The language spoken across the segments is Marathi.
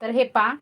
तर हे पा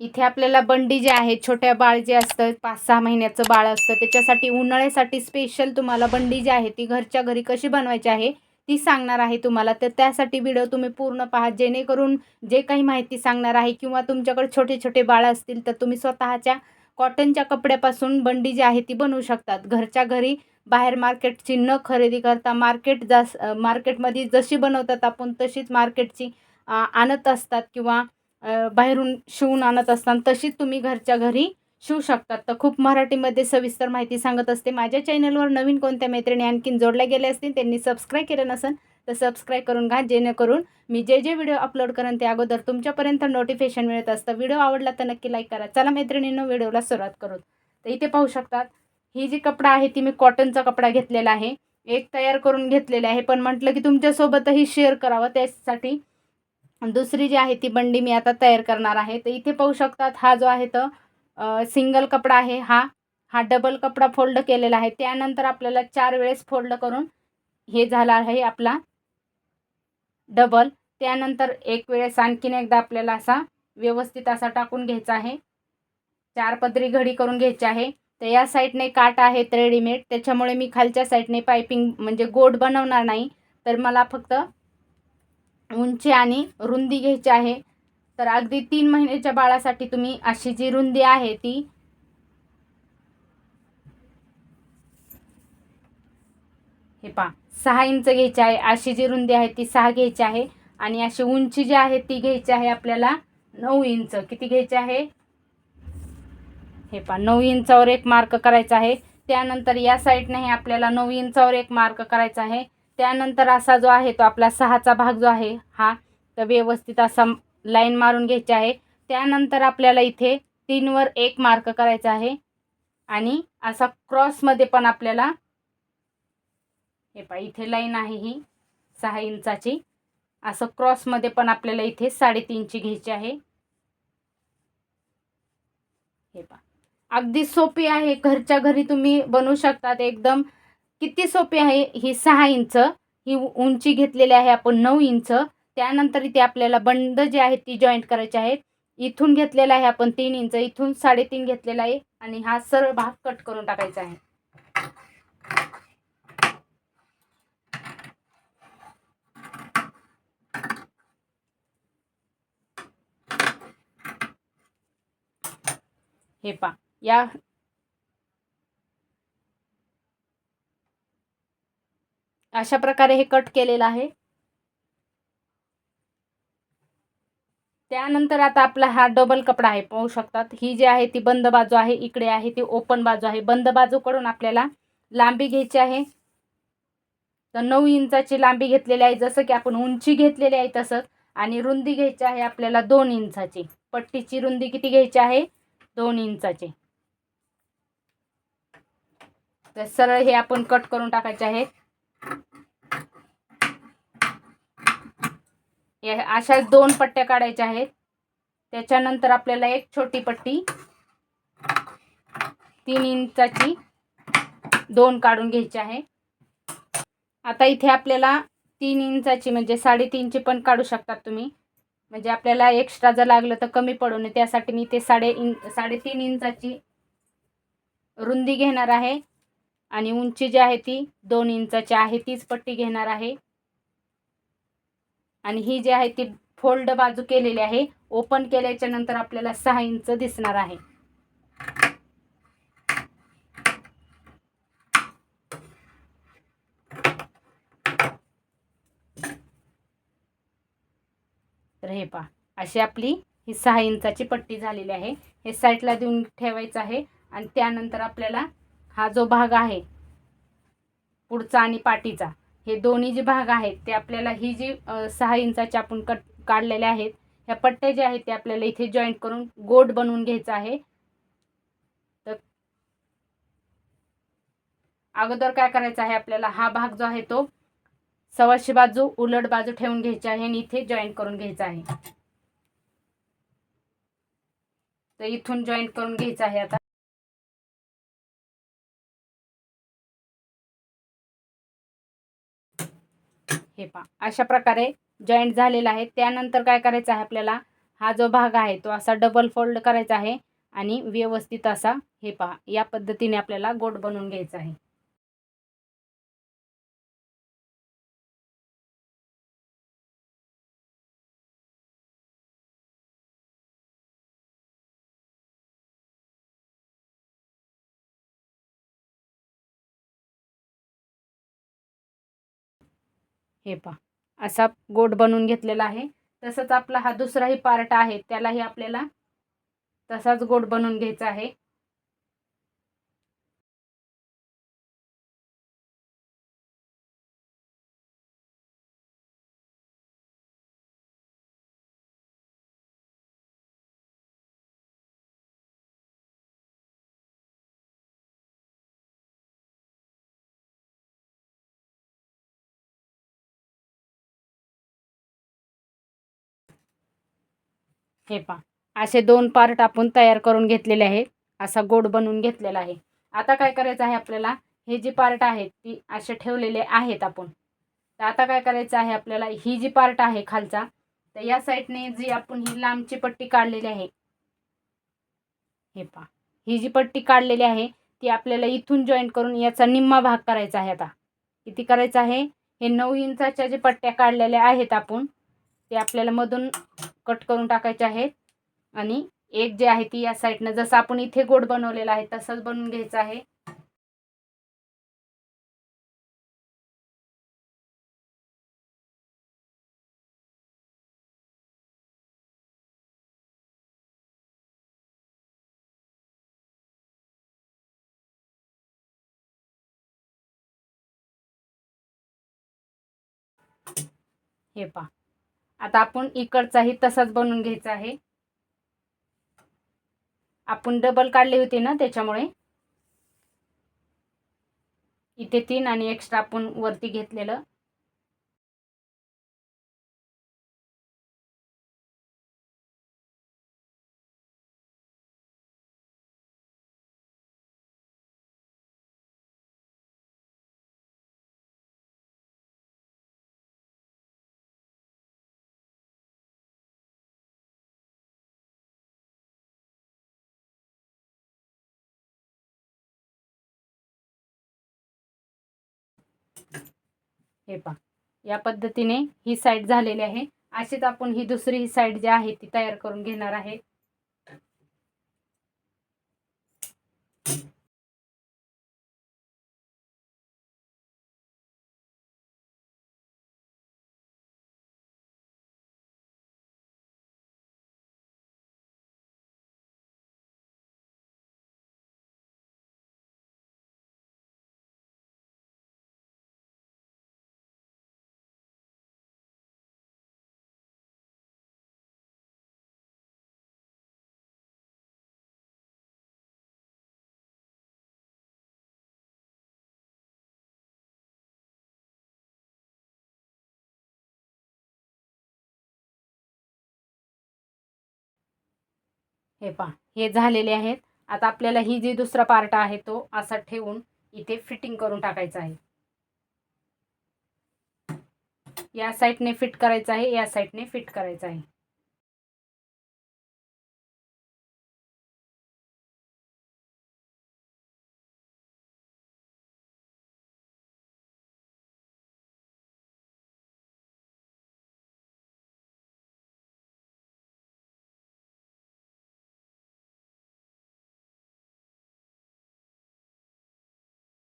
इथे आपल्याला बंडी जे आहे छोट्या बाळ जे असतं पाच सहा महिन्याचं बाळ असतं त्याच्यासाठी उन्हाळ्यासाठी स्पेशल तुम्हाला बंडी जी आहे ती घरच्या घरी कशी बनवायची आहे ती सांगणार आहे तुम्हाला. तर त्यासाठी व्हिडिओ तुम्ही पूर्ण पहा जेणेकरून जे काही माहिती सांगणार आहे किंवा तुमच्याकडे छोटे छोटे बाळ असतील तर तुम्ही स्वतःच्या कॉटनच्या कपड्यापासून बंडी जी आहे ती बनवू शकतात. घरच्या घरी बाहेर मार्केटची न खरेदी करता मार्केट जास मार्केटमध्ये जशी बनवतात आपण तशीच मार्केटची आणत असतात किंवा बाहेरून शिवून आणत असतात तशीच तुम्ही घरच्या घरी शिवू शकतात. तर खूप मराठीमध्ये सविस्तर माहिती सांगत असते. माझ्या चॅनलवर नवीन कोणत्या मैत्रिणी आणखीन जोडल्या गेल्या असतील त्यांनी सबस्क्राईब केलं नसेल तर सबस्क्राईब करून घ्या. जेणेकरून मी जे जे व्हिडिओ अपलोड करेन ते अगोदर तुमच्यापर्यंत नोटिफिकेशन मिळत असतं. व्हिडिओ आवडला तर नक्की लाईक करा. चला मैत्रिणींनो व्हिडिओला सुरुवात करू. तर इथे पाहू शकतात ही जी कपडा आहे ती मी कॉटनचा कपडा घेतलेला आहे. एक तयार करून घेतलेले आहे. पण म्हटलं की तुमच्यासोबतही शेअर करावं त्यासाठी दुसरी जी आहे ती बंडी मी आता तयार करणार आहे. तर इथे पाहू शकतात हा जो आहे तर सिंगल कपडा आहे. हा हा डबल कपडा फोल्ड केलेला आहे. त्यानंतर आपल्याला चार वेळेस फोल्ड करून हे झाला आहे आपला डबल त्यानंतर एक वेळेस आणखीन एकदा आपल्याला असा व्यवस्थित असा टाकून घ्यायचा आहे. चार पदरी घडी करून घ्यायची आहे. तर या साईडने काट आहेत रेडीमेड त्याच्यामुळे मी खालच्या साईडने पायपिंग म्हणजे गोड बनवणार नाही. तर मला फक्त उंची आणि रुंदी घ्यायची आहे. तर अगदी तीन महिन्याच्या बाळासाठी तुम्ही अशी जी रुंदी आहे ती हे पा सहा इंच घ्यायची आहे. अशी जी रुंदी आहे ती सहा घ्यायची आहे. आणि अशी उंची जी आहे ती घ्यायची आहे आपल्याला नऊ इंच. किती घ्यायची आहे? हे पा नऊ इंचावर एक मार्क करायचा आहे. त्यानंतर या साईडनेही आपल्याला नऊ इंचावर एक मार्क करायचा आहे. त्यानंतर असा जो आहे तो आपला सहाचा भाग जो आहे हा तर व्यवस्थित असा लाईन मारून घ्यायची आहे. त्यानंतर आपल्याला इथे तीनवर एक मार्क करायचा आहे. आणि असा क्रॉसमध्ये पण आपल्याला हे पहा इथे लाईन आहे ही सहा इंचाची. असं क्रॉसमध्ये पण आपल्याला इथे साडेतीनची घ्यायची आहे. हे पा अगदी सोपी आहे घरच्या घरी तुम्ही बनवू शकतात. एकदम किती सोपी आहे ही सहा इंच ही उंची घेतलेली आहे आपण नऊ इंच. त्यानंतर इथे आपल्याला बंद जे आहे ती जॉईंट करायची आहे. इथून घेतलेला आहे आपण तीन इंच इथून साडेतीन घेतलेला आहे आणि हा सरळ भाग कट करून टाकायचा आहे. हे पा या अशा प्रकारे हे कट केलेलं आहे. त्यानंतर आता आपला हा डबल कपडा आहे पाहू शकतात. ही जी आहे ती बंद बाजू आहे इकडे आहे ती ओपन बाजू आहे. बंद बाजूकडून आपल्याला लांबी घ्यायची आहे. तर नऊ इंचाची लांबी घेतलेली आहे जसं की आपण उंची घेतलेली आहे तसंच. आणि रुंदी घ्यायची आहे आपल्याला दोन इंचाची. पट्टीची रुंदी किती घ्यायची आहे? दोन इंचाची. तर सरळ हे आपण कट करून टाकायचे आहे. या अशा दोन पट्ट्या काढायच्या आहेत. त्याच्यानंतर आपल्याला एक छोटी पट्टी तीन इंचाची दोन काढून घ्यायची आहे. आता इथे आपल्याला तीन इंचाची म्हणजे साडेतीनची पण काढू शकतात तुम्ही. म्हणजे आपल्याला एक्स्ट्रा जर लागलं तर कमी पडू नये. त्यासाठी मी ते साडे इन साडेतीन इंचाची रुंदी घेणार आहे. आणि उंची जी आहे ती दोन इंचाची आहे. तीच पट्टी घेणार आहे. आणि ही जी आहे ती फोल्ड बाजू केलेली आहे ओपन केल्याच्यानंतर आपल्याला सहा इंच दिसणार आहे. तर हे पहा अशी आपली ही सहा इंचाची पट्टी झालेली आहे. हे साईडला देऊन ठेवायचं आहे आणि त्यानंतर आपल्याला हा जो भाग आहे पुढचा आणि पाठीचा हे दोन्ही जे भाग आहेत ते आपल्याला ही जी सहा इंचाचे आपण कट काढलेले आहेत ह्या पट्ट्या ज्या आहेत ते आपल्याला इथे जॉईंट करून गोट बनवून घ्यायचं आहे. तर अगोदर काय करायचं आहे आपल्याला हा भाग जो आहे तो सवाशे बाजू उलट बाजू ठेवून घ्यायची आहे आणि इथे जॉईंट करून घ्यायचा आहे. तर इथून जॉईंट करून घ्यायचं आहे आता. हे पहा. अशा प्रकारे जॉईंट झालेला आहे. त्यानंतर काय करायचं आहे आपल्याला? हा जो भाग आहे तो असा डबल फोल्ड करायचा आहे आणि व्यवस्थित असा हे पहा. या पद्धतीने आपल्याला गोट बनवून घ्यायचा आहे. हे पहा. असा गोट बनवून घेतलेला आहे. तसंच आपला हा दुसराही पार्ट आहे. त्यालाही आपल्याला तसाच गोट बनवून घ्यायचा आहे. हे पहा. असे दोन पार्ट आपण तयार करून घेतलेले आहेत. असा गोड बनवून घेतलेला आहे. आता काय करायचं आहे आपल्याला? हे जे पार्ट आहेत ती असे ठेवलेले आहेत आपण. तर आता काय करायचं आहे आपल्याला? ही जी पार्ट आहे खालचा तर या साईडने जी आपण ही लांबची पट्टी काढलेली आहे हे पहा. ही जी पट्टी काढलेली आहे ती आपल्याला इथून जॉईंट करून याचा निम्मा भाग करायचा आहे आता. किती करायचं आहे? हे नऊ इंचाच्या जे पट्ट्या काढलेल्या आहेत आपण ते आपल्याला मधून कट करून टाकायचे आहेत. आणि एक जे आहे ती या साईडनं जसं आपण इथे गोड बनवलेला आहे तसंच बनवून घ्यायचं आहे. हे पहा. आता आपण इकडचाही तसाच बनवून घ्यायचा आहे. आपण डबल काढले होते ना त्याच्यामुळे. इथे तीन आणि एक्स्ट्रा आपण वरती घेतलेलं. हे पहा. या पद्धतीने ही साईड झालेली आहे. अशीच आपण ही दुसरी ही साईड जी आहे ती तयार करून घेणार आहे. हे पहा हे झालेले आहेत. आता आपल्याला ही जी दुसरा पार्ट आहे तो असा ठेवून इथे फिटिंग करून टाकायचा आहे. या साईडने फिट करायचं आहे या साईडने फिट करायचं आहे.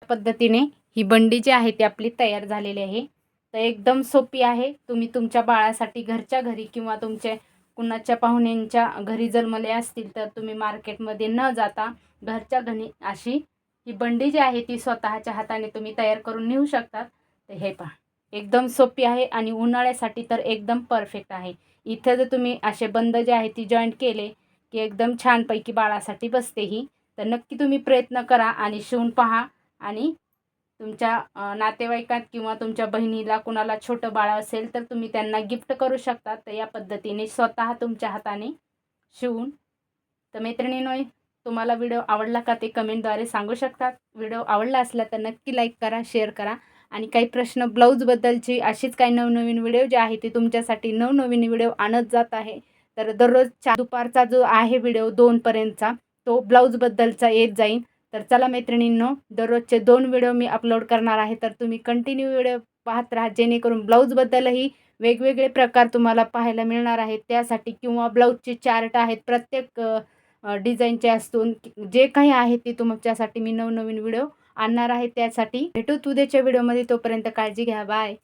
पद्धतीने ही बंडी जी आहे ती आपली तयार झालेली आहे. तर एकदम सोपी आहे. तुम्ही तुमच्या बाळासाठी घरच्या घरी किंवा तुमच्या कुणाच्या पाहुण्यांच्या घरी जन्मले असतील तर तुम्ही मार्केटमध्ये न जाता घरच्या घरी अशी ही बंडी जी आहे ती स्वतःच्या हाताने तुम्ही तयार करून नेऊ शकतात. तर हे पहा. एकदम सोपी आहे आणि उन्हाळ्यासाठी तर एकदम परफेक्ट आहे. इथं जर तुम्ही असे बंद जे आहे ती जॉईंट केले की एकदम छानपैकी बाळासाठी बसते ही. तर नक्की तुम्ही प्रयत्न करा आणि शिवून पहा. आणि तुमच्या नातेवाईकात किंवा तुमच्या बहिणीला कुणाला छोटं बाळ असेल तर तुम्ही त्यांना गिफ्ट करू शकता. तर या पद्धतीने स्वतः तुमच्या हाताने शिवून. तर मैत्रिणीनो तुम्हाला व्हिडिओ आवडला का ते कमेंटद्वारे सांगू शकतात. व्हिडिओ आवडला असला तर नक्की लाईक करा शेअर करा. आणि काही प्रश्न ब्लाऊजबद्दलची अशीच काही नवनवीन व्हिडिओ जे आहे ते तुमच्यासाठी नवनवीन व्हिडिओ आणत जात आहे. तर दररोज चार दुपारचा जो आहे व्हिडिओ दोनपर्यंतचा तो ब्लाऊजबद्दलचा येत जाईल तर चला मैत्रिणींनो दररोजचे दोन व्हिडिओ मी अपलोड करणार आहे. तर तुम्ही कंटिन्यू व्हिडिओ पाहत राहा. जेणेकरून ब्लाऊजबद्दलही वेगवेगळे प्रकार तुम्हाला पाहायला मिळणार आहेत. त्यासाठी किंवा ब्लाऊजचे चार्ट आहेत प्रत्येक डिझाईनचे असून जे काही आहे ते तुमच्यासाठी मी नवनवीन व्हिडिओ आणणार आहे. त्यासाठी भेटू उद्याच्या व्हिडिओमध्ये तोपर्यंत काळजी घ्या. बाय